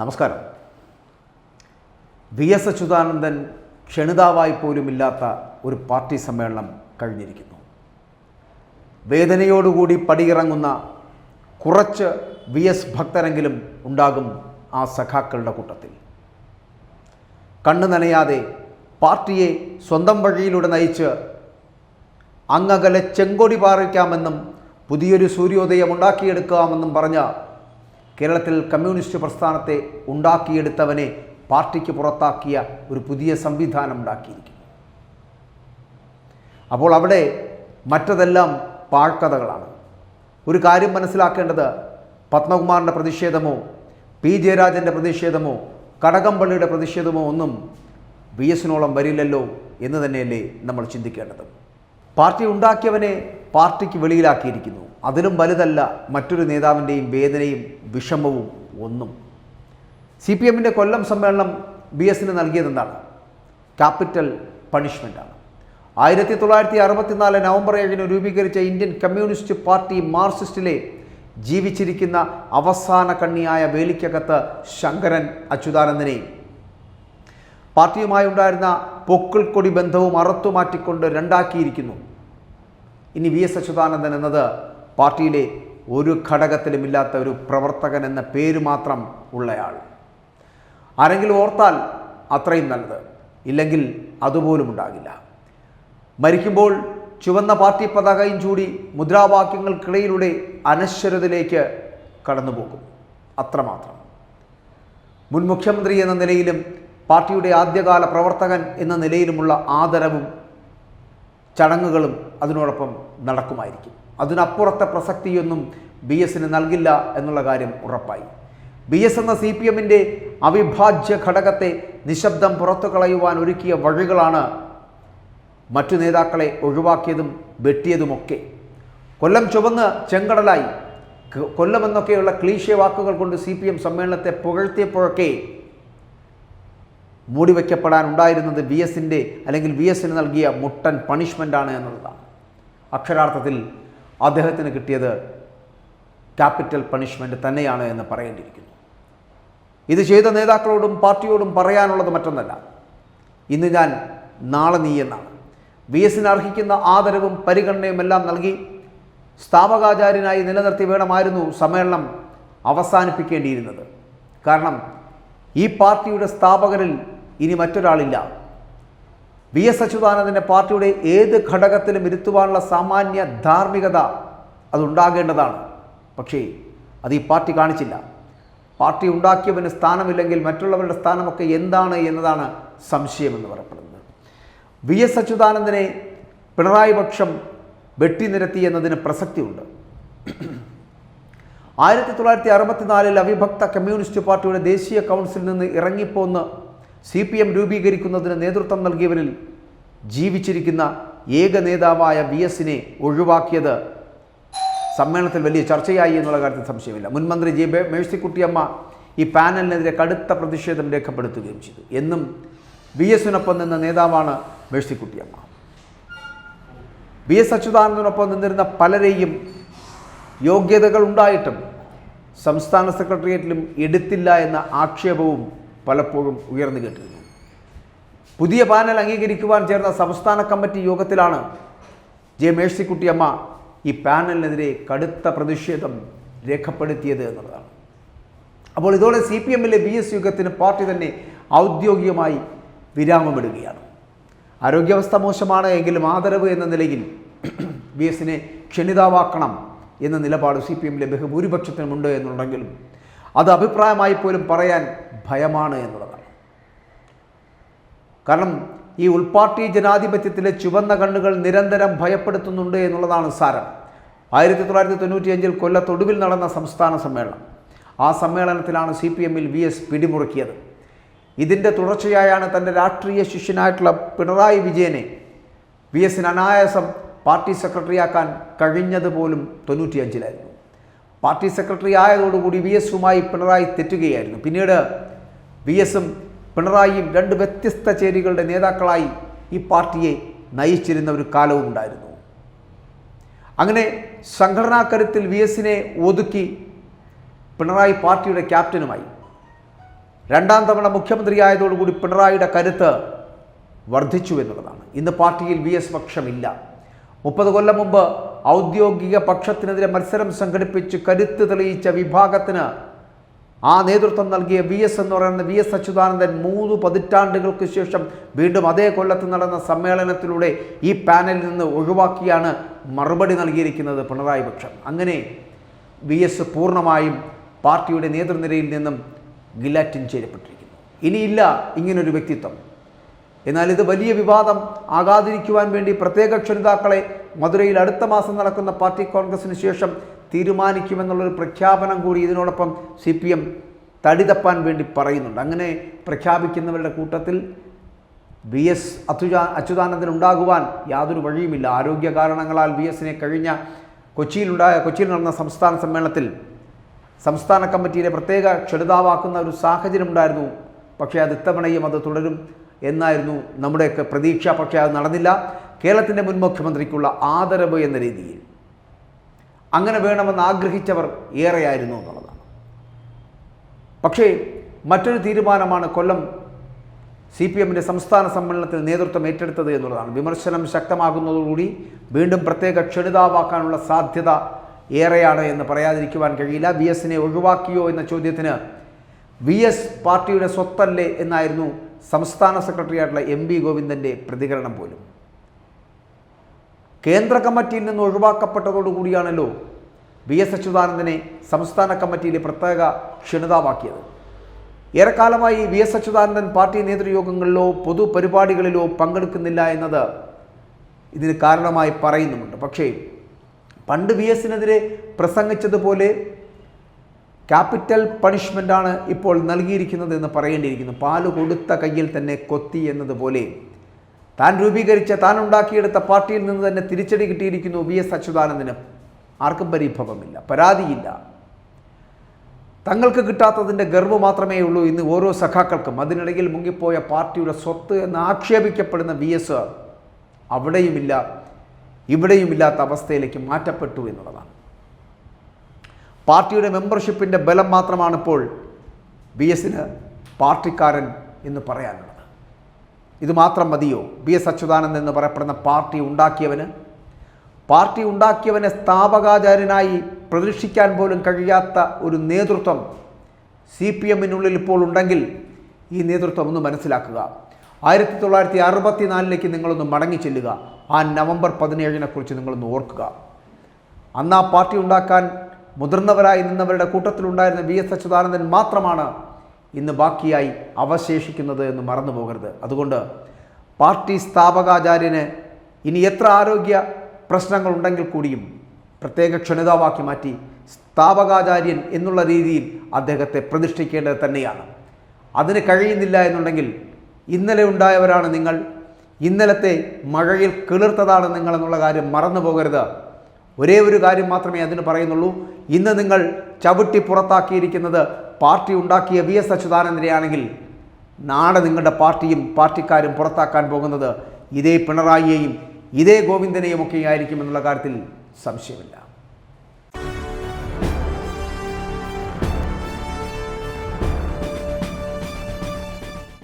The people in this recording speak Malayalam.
നമസ്കാരം. വി എസ് അച്യുതാനന്ദൻ ക്ഷണിതാവായി പോലുമില്ലാത്ത ഒരു പാർട്ടി സമ്മേളനം കഴിഞ്ഞിരിക്കുന്നു. വേദനയോടുകൂടി പടിയിറങ്ങുന്ന കുറച്ച് വി എസ് ഭക്തരെങ്കിലും ഉണ്ടാകും ആ സഖാക്കളുടെ കൂട്ടത്തിൽ. കണ്ണു നനയാതെ പാർട്ടിയെ സ്വന്തം വഴിയിലൂടെ നയിച്ച് അങ്ങകലെ ചെങ്കൊടി പാറിക്കാമെന്നും പുതിയൊരു സൂര്യോദയം ഉണ്ടാക്കിയെടുക്കാമെന്നും പറഞ്ഞ കേരളത്തിൽ കമ്മ്യൂണിസ്റ്റ് പ്രസ്ഥാനത്തെ ഉണ്ടാക്കിയെടുത്തവനെ പാർട്ടിക്ക് പുറത്താക്കിയ ഒരു പുതിയ സംവിധാനം ഉണ്ടാക്കിയിരിക്കുന്നു. അപ്പോൾ അവിടെ മറ്റതെല്ലാം പാഴ്ക്കഥകളാണ്. ഒരു കാര്യം മനസ്സിലാക്കേണ്ടത് പത്മകുമാറിന്റെ പ്രതിഷേധമോ പി. ജയരാജന്റെ പ്രതിഷേധമോ കടകംപള്ളിയുടെ പ്രതിഷേധമോ ഒന്നും വി. എസിനോളം വരില്ലല്ലോ എന്ന് തന്നെയല്ലേ നമ്മൾ ചിന്തിക്കേണ്ടത്. പാർട്ടി ഉണ്ടാക്കിയവനെ പാർട്ടിക്ക് വെളിയിലാക്കിയിരിക്കുന്നു. അതിലും വലുതല്ല മറ്റൊരു നേതാവിന്റെയും വേദനയും വിഷമവും ഒന്നും. സി പി എമ്മിന്റെ കൊല്ലം സമ്മേളനം ബി എസിന് നൽകിയതെന്താണ്? ക്യാപിറ്റൽ പണിഷ്മെന്റാണ് ആയിരത്തി തൊള്ളായിരത്തി അറുപത്തിനാല് നവംബർ ഏഴിന് രൂപീകരിച്ച ഇന്ത്യൻ കമ്മ്യൂണിസ്റ്റ് പാർട്ടി മാർക്സിസ്റ്റിലെ ജീവിച്ചിരിക്കുന്ന അവസാന കണ്ണിയായ വേലിക്കകത്ത് ശങ്കരൻ അച്യുതാനന്ദനെയും പാർട്ടിയുമായി ഉണ്ടായിരുന്ന പൊക്കിൾക്കൊടി ബന്ധവും അറുത്തുമാറ്റിക്കൊണ്ട് രണ്ടാക്കിയിരിക്കുന്നു. ഇനി വി എസ് അച്യുതാനന്ദൻ എന്നത് പാർട്ടിയിലെ ഒരു ഘടകത്തിലുമില്ലാത്ത ഒരു പ്രവർത്തകൻ എന്ന പേര് മാത്രം ഉള്ളയാൾ. ആരെങ്കിലും ഓർത്താൽ അത്രയും നല്ലത്. ഇല്ലെങ്കിൽ അതുപോലും ഉണ്ടാകില്ല. മരിക്കുമ്പോൾ ചുവന്ന പാർട്ടി പതാകയും ചൂടി മുദ്രാവാക്യങ്ങൾക്കിടയിലൂടെ അനശ്വരതയിലേക്ക് കടന്നുപോകും. അത്രമാത്രം. മുൻ മുഖ്യമന്ത്രി എന്ന നിലയിലും പാർട്ടിയുടെ ആദ്യകാല പ്രവർത്തകൻ എന്ന നിലയിലുമുള്ള ആദരവും ചടങ്ങുകളും അതിനോടൊപ്പം നടക്കുമായിരിക്കും. അതിനപ്പുറത്തെ പ്രസക്തിയൊന്നും ബി എസിന് നൽകില്ല എന്നുള്ള കാര്യം ഉറപ്പായി. ബി എസ് എന്ന സി പി എമ്മിന്റെ അവിഭാജ്യ ഘടകത്തെ നിശബ്ദം പുറത്തു കളയുവാൻ ഒരുക്കിയ വഴികളാണ് മറ്റു നേതാക്കളെ ഒഴിവാക്കിയതും വെട്ടിയതുമൊക്കെ. കൊല്ലം ചുവന്ന് ചെങ്കടലായി. കൊല്ലമെന്നൊക്കെയുള്ള ക്ലീശ വാക്കുകൾ കൊണ്ട് സി പി എം സമ്മേളനത്തെ പുകഴ്ത്തിയപ്പോഴൊക്കെ മൂടിവെക്കപ്പെടാൻ ഉണ്ടായിരുന്നത് വി എസിന്റെ അല്ലെങ്കിൽ വി എസിന് നൽകിയ മുട്ടൻ പണിഷ്മെന്റാണ് എന്നുള്ളതാണ്. അക്ഷരാർത്ഥത്തിൽ അദ്ദേഹത്തിന് കിട്ടിയത് ക്യാപിറ്റൽ പണിഷ്മെന്റ് തന്നെയാണ് എന്ന് പറയേണ്ടിയിരിക്കുന്നു. ഇത് ചെയ്ത നേതാക്കളോടും പാർട്ടിയോടും പറയാനുള്ളത് മറ്റൊന്നല്ല. ഇന്ന് ഞാൻ നാളെ നീ എന്നാണ്. വി എസിന് അർഹിക്കുന്ന ആദരവും പരിഗണനയും എല്ലാം നൽകി സ്ഥാപകാചാര്യനായി നിലനിർത്തി വേണമായിരുന്നു സമ്മേളനം അവസാനിപ്പിക്കേണ്ടിയിരുന്നത്. കാരണം ഈ പാർട്ടിയുടെ സ്ഥാപകരിൽ ഇനി മറ്റൊരാളില്ല. വി എസ് അച്യുതാനന്ദന്റെ പാർട്ടിയുടെ ഏത് ഘടകത്തിലും ഇരുത്തുവാനുള്ള സാമാന്യ ധാർമ്മികത അതുണ്ടാകേണ്ടതാണ്. പക്ഷേ അത് ഈ പാർട്ടി കാണിച്ചില്ല. പാർട്ടി ഉണ്ടാക്കിയവന് സ്ഥാനമില്ലെങ്കിൽ മറ്റുള്ളവരുടെ സ്ഥാനമൊക്കെ എന്താണ് എന്നതാണ് സംശയമെന്ന് പറയപ്പെടുന്നത്. വി എസ് അച്യുതാനന്ദനെ പിണറായി പക്ഷം വെട്ടിനിരത്തി എന്നതിന് പ്രസക്തിയുണ്ട്. ആയിരത്തി തൊള്ളായിരത്തി അറുപത്തിനാലിൽ അവിഭക്ത കമ്മ്യൂണിസ്റ്റ് പാർട്ടിയുടെ ദേശീയ കൗൺസിലിൽ നിന്ന് ഇറങ്ങിപ്പോന്ന് സി പി എം രൂപീകരിക്കുന്നതിന് നേതൃത്വം നൽകിയവരിൽ ജീവിച്ചിരിക്കുന്ന ഏക നേതാവായ വി എസിനെ ഒഴിവാക്കിയത് സമ്മേളനത്തിൽ വലിയ ചർച്ചയായി എന്നുള്ള കാര്യത്തിൽ സംശയമില്ല. മുൻമന്ത്രി ജി മേഴ്സിക്കുട്ടിയമ്മ ഈ പാനലിനെതിരെ കടുത്ത പ്രതിഷേധം രേഖപ്പെടുത്തുകയും ചെയ്തു. എന്നും വി എസിനൊപ്പം നിന്ന നേതാവാണ് മേഴ്സിക്കുട്ടിയമ്മ. വി എസ് അച്യുതാനന്ദനൊപ്പം നിന്നിരുന്ന പലരെയും യോഗ്യതകൾ ഉണ്ടായിട്ടും സംസ്ഥാന സെക്രട്ടേറിയറ്റിലും എടുത്തില്ല എന്ന ആക്ഷേപവും പലപ്പോഴും ഉയർന്നു കേട്ടിരുന്നു. പുതിയ പാനൽ അംഗീകരിക്കുവാൻ ചേർന്ന സംസ്ഥാന കമ്മിറ്റി യോഗത്തിലാണ് ജെ മേഴ്സിക്കുട്ടിയമ്മ ഈ പാനലിനെതിരെ കടുത്ത പ്രതിഷേധം രേഖപ്പെടുത്തിയത് എന്നുള്ളതാണ്. അപ്പോൾ ഇതോടെ സി പി എമ്മിലെ ബി എസ് യുഗത്തിന് പാർട്ടി തന്നെ ഔദ്യോഗികമായി വിരാമമിടുകയാണ്. ആരോഗ്യാവസ്ഥ മോശമാണ് എങ്കിലും ആദരവ് എന്ന നിലയിൽ ബി എസിനെ ക്ഷണിതാവാക്കണം എന്ന നിലപാട് സി പി എമ്മിലെ ബഹുഭൂരിപക്ഷത്തിനുമുണ്ട് എന്നുണ്ടെങ്കിലും അത് അഭിപ്രായമായി പോലും പറയാൻ ഭയമാണ് എന്നുള്ളതാണ്. കാരണം ഈ ഉൾപാർട്ടി ജനാധിപത്യത്തിലെ ചുവന്ന കണ്ണുകൾ നിരന്തരം ഭയപ്പെടുത്തുന്നുണ്ട് എന്നുള്ളതാണ് സാരം. ആയിരത്തി തൊള്ളായിരത്തി തൊണ്ണൂറ്റിയഞ്ചിൽ കൊല്ലത്തൊടുവിൽ നടന്ന സംസ്ഥാന സമ്മേളനം. ആ സമ്മേളനത്തിലാണ് സി പി എമ്മിൽ വി എസ് പിടിമുറുക്കിയത്. ഇതിന്റെ തുടർച്ചയായാണ് തന്റെ രാഷ്ട്രീയ ശിഷ്യനായിട്ടുള്ള പിണറായി വിജയനെ വി എസിന് അനായാസം പാർട്ടി സെക്രട്ടറിയാക്കാൻ കഴിഞ്ഞതുപോലും തൊണ്ണൂറ്റിയഞ്ചിലായിരുന്നു. പാർട്ടി സെക്രട്ടറി ആയതോടുകൂടി വി എസുമായി പിണറായി തെറ്റുകയായിരുന്നു. പിന്നീട് വി എസും പിണറായിയും രണ്ട് വ്യത്യസ്ത ചേരികളുടെ നേതാക്കളായി ഈ പാർട്ടിയെ നയിച്ചിരുന്ന ഒരു കാലവും ഉണ്ടായിരുന്നു. അങ്ങനെ സംഘടനാ കരുത്തിൽ വി എസിനെ ഒതുക്കി പിണറായി പാർട്ടിയുടെ ക്യാപ്റ്റനുമായി. രണ്ടാം തവണ മുഖ്യമന്ത്രി മുഖ്യമന്ത്രിയായതോടുകൂടി പിണറായിയുടെ കരുത്ത് വർദ്ധിച്ചു എന്നുള്ളതാണ്. ഇന്ന് പാർട്ടിയിൽ വി എസ് പക്ഷമില്ല. മുപ്പത് കൊല്ലം മുമ്പ് ഔദ്യോഗിക പക്ഷത്തിനെതിരെ മത്സരം സംഘടിപ്പിച്ച് കരുത്ത് തെളിയിച്ച വിഭാഗത്തിന് ആ നേതൃത്വം നൽകിയ വി എസ് എന്ന് പറയുന്ന വി എസ് അച്യുതാനന്ദൻ മൂന്ന് പതിറ്റാണ്ടുകൾക്ക് ശേഷം വീണ്ടും അതേ കൊല്ലത്ത് നടന്ന സമ്മേളനത്തിലൂടെ ഈ പാനലിൽ നിന്ന് ഒഴിവാക്കിയാണ് മറുപടി നൽകിയിരിക്കുന്നത് പിണറായി പക്ഷം. അങ്ങനെ വി എസ് പൂർണമായും പാർട്ടിയുടെ നേതൃനിരയിൽ നിന്നും ഗിലാറ്റിൻ ചെയ്യപ്പെട്ടിരിക്കുന്നു ഇനിയില്ല ഇങ്ങനൊരു വ്യക്തിത്വം. എന്നാൽ ഇത് വലിയ വിവാദം ആകാതിരിക്കുവാൻ വേണ്ടി പ്രത്യേക ക്ഷണിതാക്കളെ മധുരയിൽ അടുത്ത മാസം നടക്കുന്ന പാർട്ടി കോൺഗ്രസിന് ശേഷം തീരുമാനിക്കുമെന്നുള്ളൊരു പ്രഖ്യാപനം കൂടി ഇതിനോടൊപ്പം സി പി എം തടിതപ്പാൻ വേണ്ടി പറയുന്നുണ്ട്. അങ്ങനെ പ്രഖ്യാപിക്കുന്നവരുടെ കൂട്ടത്തിൽ വി എസ് അച്യുതാ അച്യുതാനന്ദൻ ഉണ്ടാകുവാൻ യാതൊരു വഴിയുമില്ല. ആരോഗ്യ കാരണങ്ങളാൽ വി എസിനെ കഴിഞ്ഞ കൊച്ചിയിലുണ്ടായ കൊച്ചിയിൽ നടന്ന സംസ്ഥാന സമ്മേളനത്തിൽ സംസ്ഥാന കമ്മിറ്റിയിലെ പ്രത്യേക ക്ഷണിതാവാക്കുന്ന ഒരു സാഹചര്യം ഉണ്ടായിരുന്നു പക്ഷേ അത് ഇത്തവണയും അത് തുടരും. എന്നായിരുന്നു നമ്മുടെയൊക്കെ പ്രതീക്ഷ. പക്ഷേ അത് നടന്നില്ല. കേരളത്തിന്റെ മുൻ മുഖ്യമന്ത്രിക്കുള്ള ആദരവ് എന്ന രീതിയിൽ. അങ്ങനെ വേണമെന്ന് ആഗ്രഹിച്ചവർ ഏറെയായിരുന്നു എന്നുള്ളതാണ്. പക്ഷേ മറ്റൊരു തീരുമാനമാണ് കൊല്ലം സി പി എമ്മിന്റെ സംസ്ഥാന സമ്മേളനത്തിൽ നേതൃത്വം ഏറ്റെടുത്തത് എന്നുള്ളതാണ്. വിമർശനം ശക്തമാകുന്നതോടുകൂടി വീണ്ടും പ്രത്യേക ക്ഷണിതാവാക്കാനുള്ള സാധ്യത ഏറെയാണ് എന്ന് പറയാതിരിക്കുവാൻ കഴിയില്ല. വി എസിനെ ഒഴിവാക്കിയോ എന്ന ചോദ്യത്തിന് വി എസ് പാർട്ടിയുടെ സ്വത്തല്ലേ എന്നായിരുന്നു സംസ്ഥാന സെക്രട്ടറി ആയിട്ടുള്ള എം വി ഗോവിന്ദന്റെ പ്രതികരണം പോലും. കേന്ദ്ര കമ്മിറ്റിയിൽ നിന്ന് ഒഴിവാക്കപ്പെട്ടതോടുകൂടിയാണല്ലോ വി എസ് അച്യുതാനന്ദനെ സംസ്ഥാന കമ്മിറ്റിയിലെ പ്രത്യേക ക്ഷണിതാവാക്കിയത്. ഏറെക്കാലമായി വി എസ് അച്യുതാനന്ദൻ പാർട്ടി നേതൃയോഗങ്ങളിലോ പൊതുപരിപാടികളിലോ പങ്കെടുക്കുന്നില്ല എന്നത് ഇതിന് കാരണമായി പറയുന്നുമുണ്ട്. പക്ഷേ പണ്ട് വി എസിനെതിരെ പ്രസംഗിച്ചതുപോലെ ക്യാപിറ്റൽ പണിഷ്മെന്റാണ് ഇപ്പോൾ നൽകിയിരിക്കുന്നത് എന്ന് പറയേണ്ടിയിരിക്കുന്നു. പാൽ കൊടുത്ത കയ്യിൽ തന്നെ കൊത്തി എന്നതുപോലെ. താൻ രൂപീകരിച്ച താൻ ഉണ്ടാക്കിയെടുത്ത പാർട്ടിയിൽ നിന്ന് തന്നെ തിരിച്ചടി കിട്ടിയിരിക്കുന്നു വി എസ് അച്യുതാനന്ദന്. ആർക്കും പരിഭവമില്ല പരാതിയില്ല. തങ്ങൾക്ക് കിട്ടാത്തതിന്റെ ഗർവ് മാത്രമേ ഉള്ളൂ ഇന്ന് ഓരോ സഖാക്കൾക്കും. അതിനിടയിൽ മുങ്ങിപ്പോയ പാർട്ടിയുടെ സ്വത്ത് എന്ന് ആക്ഷേപിക്കപ്പെടുന്ന വി എസ് അവിടെയുമില്ല ഇവിടെയുമില്ലാത്ത അവസ്ഥയിലേക്ക് മാറ്റപ്പെട്ടു എന്നുള്ളതാണ്. പാർട്ടിയുടെ മെമ്പർഷിപ്പിന്റെ ബലം മാത്രമാണ് ഇപ്പോൾ ബി എസിന് പാർട്ടിക്കാരൻ എന്ന് പറയാനുള്ളത്. ഇത് മാത്രം മതിയോ? ബി എസ് അച്യുതാനന്ദൻ എന്ന് പറയപ്പെടുന്ന പാർട്ടി ഉണ്ടാക്കിയവന്? പാർട്ടി ഉണ്ടാക്കിയവനെ സ്ഥാപകാചാര്യനായി പ്രതീക്ഷിക്കാൻ പോലും കഴിയാത്ത ഒരു നേതൃത്വം സി പി എമ്മിനുള്ളിൽ ഇപ്പോൾ ഉണ്ടെങ്കിൽ ഈ നേതൃത്വം ഒന്ന് മനസ്സിലാക്കുക. ആയിരത്തി തൊള്ളായിരത്തി അറുപത്തിനാലിലേക്ക് നിങ്ങളൊന്ന് മടങ്ങി ചെല്ലുക. ആ നവംബർ പതിനേഴിനെക്കുറിച്ച് നിങ്ങളൊന്ന് ഓർക്കുക. അന്ന് ആ പാർട്ടി ഉണ്ടാക്കാൻ മുതിർന്നവരായി നിന്നവരുടെ കൂട്ടത്തിലുണ്ടായിരുന്ന വി എസ് അച്യുതാനന്ദൻ മാത്രമാണ് ഇന്ന് ബാക്കിയായി അവശേഷിക്കുന്നത് എന്ന് മറന്നു പോകരുത് അതുകൊണ്ട് പാർട്ടി സ്ഥാപകാചാര്യന് ഇനി എത്ര ആരോഗ്യ പ്രശ്നങ്ങൾ പ്രശ്നങ്ങളുണ്ടെങ്കിൽ കൂടിയും പ്രത്യേക ക്ഷണിതാവാക്കി മാറ്റി സ്ഥാപകാചാര്യൻ എന്നുള്ള രീതിയിൽ അദ്ദേഹത്തെ പ്രതിഷ്ഠിക്കേണ്ടത് തന്നെയാണ്. അതിന് കഴിയുന്നില്ല എന്നുണ്ടെങ്കിൽ ഇന്നലെ ഉണ്ടായവരാണ് നിങ്ങൾ. ഇന്നലത്തെ മഴയിൽ കിളിർത്തതാണ് നിങ്ങൾ എന്നുള്ള കാര്യം മറന്നു പോകരുത് ഒരേ ഒരു കാര്യം മാത്രമേ അതിന് പറയുന്നുള്ളൂ. ഇന്ന് നിങ്ങൾ ചവിട്ടി പുറത്താക്കിയിരിക്കുന്നത് പാർട്ടി ഉണ്ടാക്കിയ വി എസ് അച്യുതാനന്ദനെയാണെങ്കിൽ നാളെ നിങ്ങളുടെ പാർട്ടിയും പാർട്ടിക്കാരും പുറത്താക്കാൻ പോകുന്നത് ഇതേ പിണറായിയെയും ഇതേ ഗോവിന്ദനെയും ഒക്കെ ആയിരിക്കും എന്നുള്ള കാര്യത്തിൽ സംശയമില്ല.